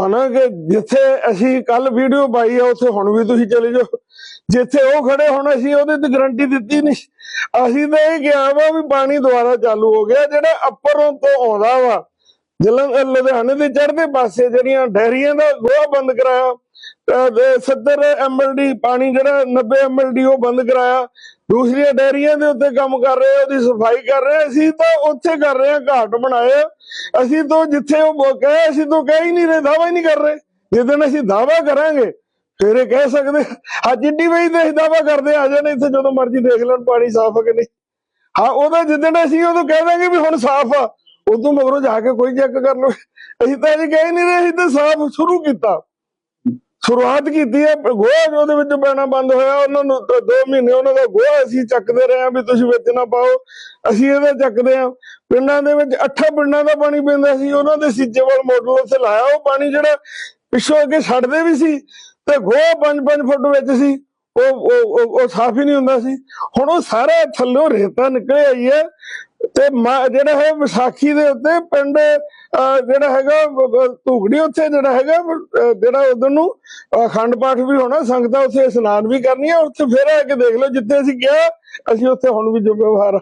ਦਿਖਾਉਣਾ ਕਿ ਜਿੱਥੇ ਅਸੀਂ ਕੱਲ ਵੀਡੀਓ ਪਾਈ ਆ, ਉੱਥੇ ਹੁਣ ਵੀ ਤੁਸੀਂ ਚਲੇ ਜਾਓ। ਜਿੱਥੇ ਉਹ ਖੜੇ ਹੁਣ ਅਸੀਂ ਉਹਦੇ ਤੇ ਗਰੰਟੀ ਦਿੱਤੀ ਨਹੀਂ। ਅਸੀਂ ਤਾਂ ਇਹ ਕਿਹਾ ਵਾ ਵੀ ਪਾਣੀ ਦੁਬਾਰਾ ਚਾਲੂ ਹੋ ਗਿਆ, ਜਿਹੜਾ ਅੱਪਰੋਂ ਤੋਂ ਆਉਂਦਾ ਵਾ ਜਲੰਧਰ ਲੁਧਿਆਣੇ ਦੇ ਚੜ੍ਹਦੇ ਪਾਸੇ ਜਿਹੜੀਆਂ ਡੈਰੀਆਂ ਦਾ ਗੋਹਾ ਬੰਦ ਕਰਾਇਆ, ਅਹ 70 ਐਮਐਲਡੀ ਪਾਣੀ ਜਿਹੜਾ 90 ਐਮਐਲਡੀ ਉਹ ਬੰਦ ਕਰਾਇਆ, ਦੂਸਰੀਆਂ ਡੈਰੀਆਂ ਦੇ ਉੱਤੇ ਕੰਮ ਕਰ ਰਹੇ, ਉਹਦੀ ਸਫ਼ਾਈ ਕਰ ਰਹੇ, ਅਸੀਂ ਤਾਂ ਉੱਥੇ ਕਰ ਰਹੇ ਹਾਂ ਘਾਟ ਬਣਾਏ, ਅਸੀਂ ਤਾਂ ਜਿੱਥੇ ਉਹ ਬੋ- ਕਹੇ, ਅਸੀਂ ਤਾਂ ਕਹਿ ਹੀ ਨਹੀਂ ਰਹੇ ਦਾਵਾ ਹੀ ਨਹੀਂ ਕਰ ਰਹੇ ਜਿੱਦਣ ਅਸੀਂ ਦਾਵਾ ਕਰਾਂਗੇ, ਫਿਰ ਇਹ ਕਹਿ ਸਕਦੇ ਹਾਂ ਜਿੱਡੀ ਵਈ ਤੇ ਅਸੀਂ ਦਾਵਾ ਕਰਦੇ ਆ ਜਾਣੇ ਇੱਥੇ ਜਦੋਂ ਮਰਜ਼ੀ ਦੇਖ ਲੈਣ, ਪਾਣੀ ਸਾਫ਼ ਹੈ ਕਿ ਨਹੀਂ? ਹਾਂ, ਉਹਦਾ ਜਿੱਦਣ ਅਸੀਂ ਉਦੋਂ ਕਹਿ ਦਾਂਗੇ ਵੀ ਹੁਣ ਸਾਫ਼ ਆ ਉਦੋਂ ਮਗਰੋਂ ਜਾ ਕੇ ਕੋਈ ਚੈੱਕ ਕਰ ਲਓ ਅਸੀਂ ਤਾਂ ਇਹ ਕਹਿ ਹੀ ਨਹੀਂ ਰਹੇ, ਅਸੀਂ ਤਾਂ ਸਾਫ਼ ਸ਼ੁਰੂ ਕੀਤਾ। ਸ਼ੁਰੂਆਤ ਕੀਤੀ ਹੈ ਗੋਹਾ ਜੋ ਉਹਦੇ ਵਿੱਚ ਪੈਣਾ ਬੰਦ ਹੋਇਆ, ਉਹਨਾਂ ਨੂੰ 2 ਮਹੀਨੇ ਉਹਨਾਂ ਦਾ ਗੋਹਾ ਅਸੀਂ ਚੱਕਦੇ ਰਹੇ ਹਾਂ ਵੀ ਤੁਸੀਂ ਵਿੱਚ ਨਾ ਪਾਓ। ਅਸੀਂ ਇਹਦਾ ਚੱਕਦੇ ਹਾਂ। ਪਿੰਡਾਂ ਦੇ ਵਿੱਚ ਅੱਠਾਂ ਪਿੰਡਾਂ ਦਾ ਪਾਣੀ ਪੈਂਦਾ ਸੀ, ਉਹਨਾਂ ਦੇ ਸੀਚੇਵਾਲ ਮੋਟਰ ਉੱਥੇ ਲਾਇਆ। ਉਹ ਪਾਣੀ ਜਿਹੜਾ ਪਿੱਛੋਂ ਅੱਗੇ ਛੱਡਦੇ ਵੀ ਸੀ ਤੇ ਗੋਹਾ 5-5 ਫੁੱਟ ਵਿੱਚ ਸੀ। ਉਹ ਉਹ ਉਹ- ਸਾਫ਼ ਹੀ ਨਹੀਂ ਹੁੰਦਾ ਸੀ। ਹੁਣ ਉਹ ਸਾਰਾ ਥੱਲੋਂ ਰੇਤਾ ਨਿਕਲਿਆ ਆਈ ਹੈ। ਤੇ ਮਾ- ਜਿਹੜਾ ਹੈ ਵਿਸਾਖੀ ਦੇ ਉੱਤੇ ਪਿੰਡ ਜਿਹੜਾ ਹੈਗਾ ਬ- ਧੂਗੜੀ ਉੱਥੇ ਜਿਹੜਾ ਹੈਗਾ ਜਿਹੜਾ ਉਧਰ ਨੂੰ ਅਖੰਡ ਪਾਠ ਵੀ ਹੋਣਾ, ਸੰਗਤਾਂ ਉੱਥੇ ਇਸ਼ਨਾਨ ਵੀ ਕਰਨੀਆਂ, ਉੱਥੇ ਫਿਰ ਆ ਕੇ ਦੇਖ ਲਓ ਜਿੱਥੇ ਅਸੀਂ ਕਿਹਾ, ਅਸੀਂ ਉੱਥੇ ਹੁਣ ਵੀ ਜੋ ਵਿਵਹਾਰ